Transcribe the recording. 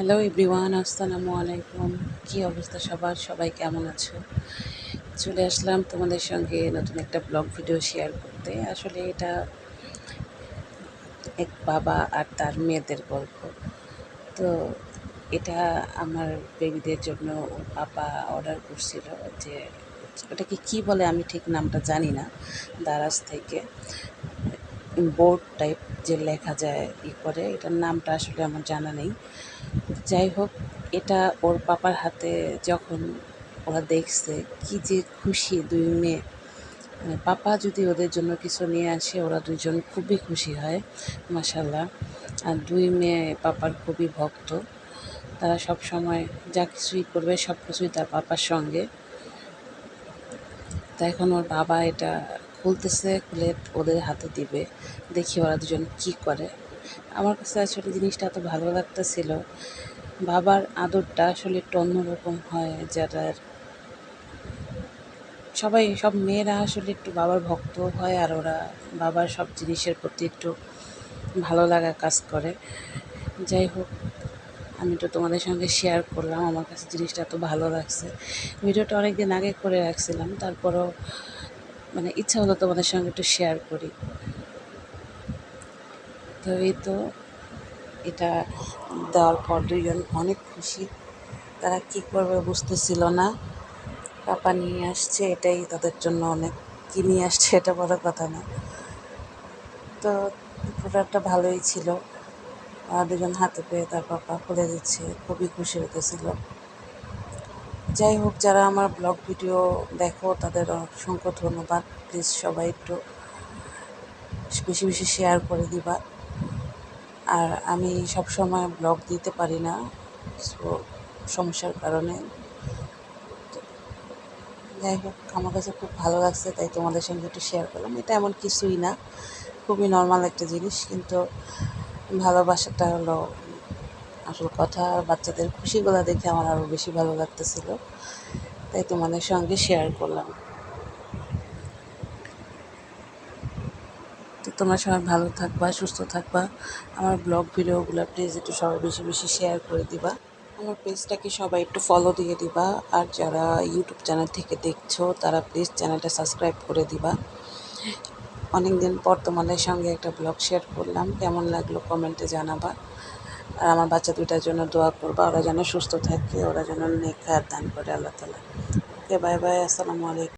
Hello everyone, আসসালামু আলাইকুম। কী অবস্থা সবার? সবাই কেমন আছো? চলে আসলাম তোমাদের সঙ্গে নতুন একটা ব্লগ ভিডিও শেয়ার করতে। আসলে এটা এক বাবা আর তার মেয়েদের গল্প। তো এটা আমার বেবিদের জন্য ওর পাপা অর্ডার করছিল যে ওটাকে কি বলে আমি ঠিক নামটা জানি না, দারাজ থেকে। বোর্ড টাইপ যে লেখা যায়, ই করে, এটার নামটা আসলে আমার জানা নেই। যাই হোক, এটা ওর পাপার হাতে যখন ওরা দেখছে, কি যে খুশি দুই মেয়ে। মানে পাপা যদি ওদের জন্য কিছু নিয়ে আসে, ওরা দুজন খুবই খুশি হয় মাসাল্লাহ আর দুই মেয়ে পাপার খুবই ভক্ত। তারা সব সময় যা কিছুই করবে, সব কিছুই তার পাপার সঙ্গে। তা এখন ওর বাবা এটা খুলতেছে খুলে ওদের হাতে দিবে। দেখি ওরা দুজন কি করে। আমার কাছে আসলে জিনিসটা এত ভালো লাগতেছিল। বাবার আদরটা আসলে একটু অন্যরকম হয় যারা সবাই, সব মেয়েরা আসলে একটু বাবার ভক্ত হয় আর ওরা বাবার সব জিনিসের প্রতি একটু ভালো লাগা কাজ করে। যাই হোক, আমি তো তোমাদের সঙ্গে শেয়ার করলাম। আমার কাছে জিনিসটা এত ভালো লাগছে। ভিডিওটা অনেক দিন আগে করে রাখছিলাম, তারপরও মানে ইচ্ছা হলো তোমাদের সঙ্গে একটু শেয়ার করি। তো এই তো এটা দেওয়ার পর দুইজন অনেক খুশি। তারা কী করবে বুঝতেছিল না। পাপা নিয়ে আসছে, এটাই তাদের জন্য অনেক, কী নিয়ে আসছে এটা বড় কথা না। তো প্রোডাক্টটা ভালোই ছিল। দুজন হাতে পেয়ে তার পাপা খুলে দিচ্ছে, খুবই খুশি হতেছিল যাই হোক, যারা আমার ব্লগ ভিডিও দেখো, তাদের অসংখ্য ধন্যবাদ। প্লিজ সবাই একটু বেশি বেশি শেয়ার করে দিবা। আর আমি সব সময় ব্লগ দিতে পারি না কিছু সমস্যার কারণে। যাই হোক, আমার কাছে খুব ভালো লাগছে, তাই তোমাদের সঙ্গে একটু শেয়ার করলাম। এটা এমন কিছুই না, খুবই নর্মাল একটা জিনিস, কিন্তু ভালোবাসাটা হলো আসল কথা, বাচ্চাদের খুশিগুলো দেখে আমার আরও বেশি ভালো লাগতেছিল। তাই তোমাদের সঙ্গে শেয়ার করলাম। তো তোমরা সবাই ভালো থাকবা, সুস্থ থাকবা। আমার ব্লগ ভিডিওগুলো প্লিজ একটু সবাই বেশি বেশি শেয়ার করে দিবা। আমার পেজটাকে সবাই একটু ফলো দিয়ে দিবা। আর যারা ইউটিউব চ্যানেল থেকে দেখছ, তারা প্লিজ চ্যানেলটা সাবস্ক্রাইব করে দিবা। অনেক দিন পর তোমাদের সঙ্গে একটা ব্লগ শেয়ার করলাম। কেমন লাগল কমেন্টে জানাবা। আর আমার বাচ্চা দুইটার জন্য দোয়া করবা, ওরা যেন সুস্থ থাকে, ওরা যেন নেক দান করে, আল্লাহ তালা ওকে বাই বাই আসসালামু আলাইকুম।